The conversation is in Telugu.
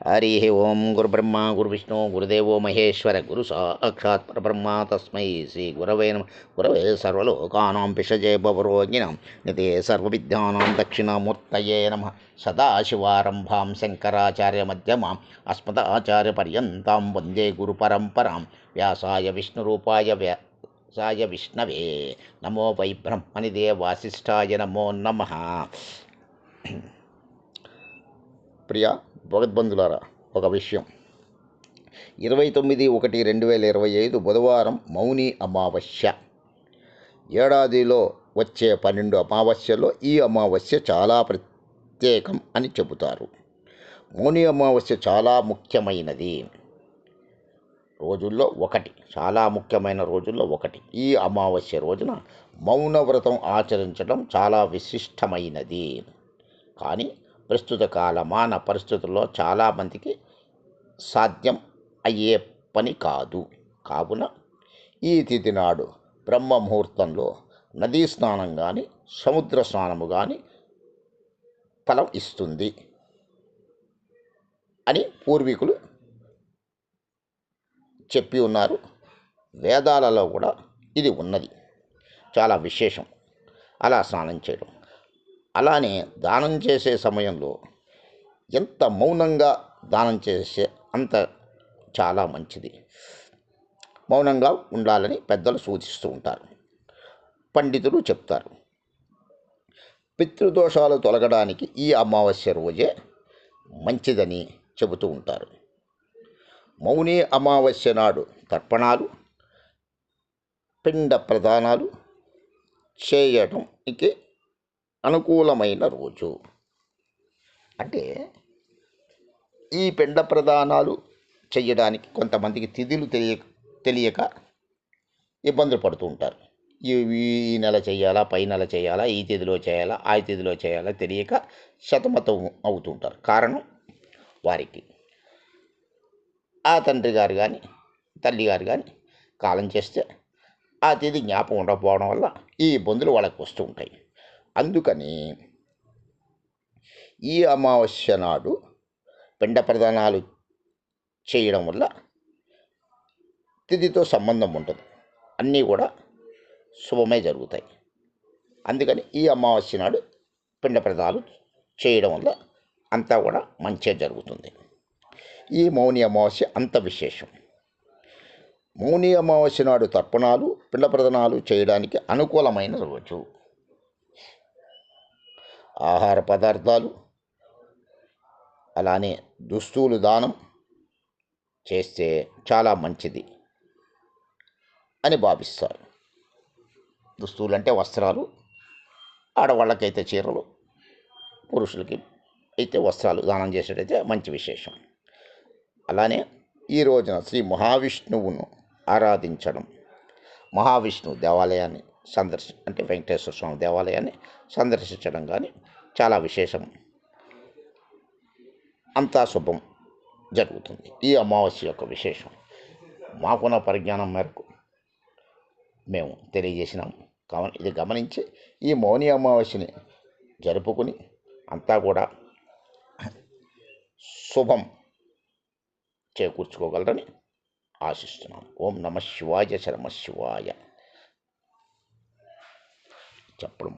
హరి ఓం గురుబ్రహ్మ గురువిష్ణు గురుదేవో మహేశ్వర గురు సాక్షాత్ పరబ్రహ్మ తస్మై శ్రీ గురవే నమ గురవే సర్వలోకానాం పిషజే భవరోగిణం నితే సర్వవిద్యానాం దక్షిణామూర్తయే నమ సదాశివారంభాం శంకరాచార్యమధ్యమాం అస్మదాచార్యపర్యంతం వందే గురుపరంపరాం వ్యాసాయ విష్ణురూపాయ వ్యాసాయ విష్ణవే నమో వై బ్రహ్మనిదే వాసిష్ఠాయ నమో నమ ప్రియా భగవద్బంధులారా ఒక విషయం. ఇరవై తొమ్మిది ఒకటి రెండు వేల ఇరవై ఐదు బుధవారం మౌని అమావాస్య. ఏడాదిలో వచ్చే పన్నెండు అమావాస్యలో ఈ అమావాస్య చాలా ప్రత్యేకం అని చెబుతారు. మౌని అమావాస్య చాలా ముఖ్యమైనది. రోజుల్లో ఒకటి చాలా ముఖ్యమైన రోజుల్లో ఒకటి. ఈ అమావాస్య రోజున మౌన వ్రతం ఆచరించడం చాలా విశిష్టమైనది. కానీ ప్రస్తుత కాలమాన పరిస్థితుల్లో చాలామందికి సాధ్యం అయ్యే పని కాదు. కావున ఈ తిథి నాడు బ్రహ్మ ముహూర్తంలో నదీ స్నానం కానీ సముద్ర స్నానము కానీ ఫలం ఇస్తుంది అని పూర్వీకులు చెప్పి ఉన్నారు. వేదాలలో కూడా ఇది ఉన్నది. చాలా విశేషం. అలా స్నానం చేయడం. అలానే దానం చేసే సమయంలో ఎంత మౌనంగా దానం చేసే అంత చాలా మంచిది. మౌనంగా ఉండాలని పెద్దలు సూచిస్తూ ఉంటారు. పండితులు చెప్తారు. పితృదోషాలు తొలగడానికి ఈ అమావాస్య రోజే మంచిదని చెబుతూ ఉంటారు. మౌని అమావాస్య నాడు తర్పణాలు పిండ ప్రదానాలు చేయడానికి అనుకూలమైన రోజు. అంటే ఈ పిండ ప్రదానాలు చేయడానికి కొంతమందికి తిథులు తెలియ తెలియక ఇబ్బందులు పడుతూ ఉంటారు. ఈ నెల చేయాలా పై నెల చేయాలా ఈ తిథిలో చేయాలా ఆ తిథిలో చేయాలా తెలియక శతమతం అవుతుంటారు కారణం వారికి. ఆ తండ్రి గారు కానీ తల్లి గారు కానీ కాలం చేస్తే ఆ తిథి జ్ఞాపకం ఉండకపోవడం వల్ల ఈ ఇబ్బందులు వాళ్ళకి వస్తూ ఉంటాయి. అందుకని ఈ అమావాస్య నాడు పిండ ప్రదానాలు చేయడం వల్ల తిథితో సంబంధం ఉంటుంది. అన్నీ కూడా శుభమే జరుగుతాయి. అందుకని ఈ అమావాస్య నాడు పిండ ప్రదాలు చేయడం వల్ల అంతా కూడా మంచిగా జరుగుతుంది. ఈ మౌని అమావాస్య అంత విశేషం. మౌని అమావాస్య నాడు తర్పణాలు పిండ ప్రదనాలు చేయడానికి అనుకూలమైన రోజు. ఆహార పదార్థాలు అలానే దుస్తువులు దానం చేస్తే చాలా మంచిది అని భావిస్తారు. దుస్తువులు అంటే వస్త్రాలు ఆడవాళ్ళకైతే చీరలు పురుషులకి అయితే వస్త్రాలు దానం చేసేటైతే మంచి విశేషం. అలానే ఈ రోజున శ్రీ మహావిష్ణువును ఆరాధించడం మహావిష్ణు దేవాలయాన్ని సందర్శి అంటే వెంకటేశ్వర స్వామి దేవాలయాన్ని సందర్శించడం కానీ చాలా విశేషం. అంతా శుభం జరుగుతుంది. ఈ అమావాస్య యొక్క విశేషం. మాకున్న పరిజ్ఞానం మేరకు మేము తెలియజేసినాం. కావున ఇది గమనించి ఈ మౌని అమావాస్యని జరుపుకుని అంతా కూడా శుభం చేకూర్చుకోగలరని ఆశిస్తున్నాం. ఓం నమ శివాయ శరమ శివాయ. చెప్పడం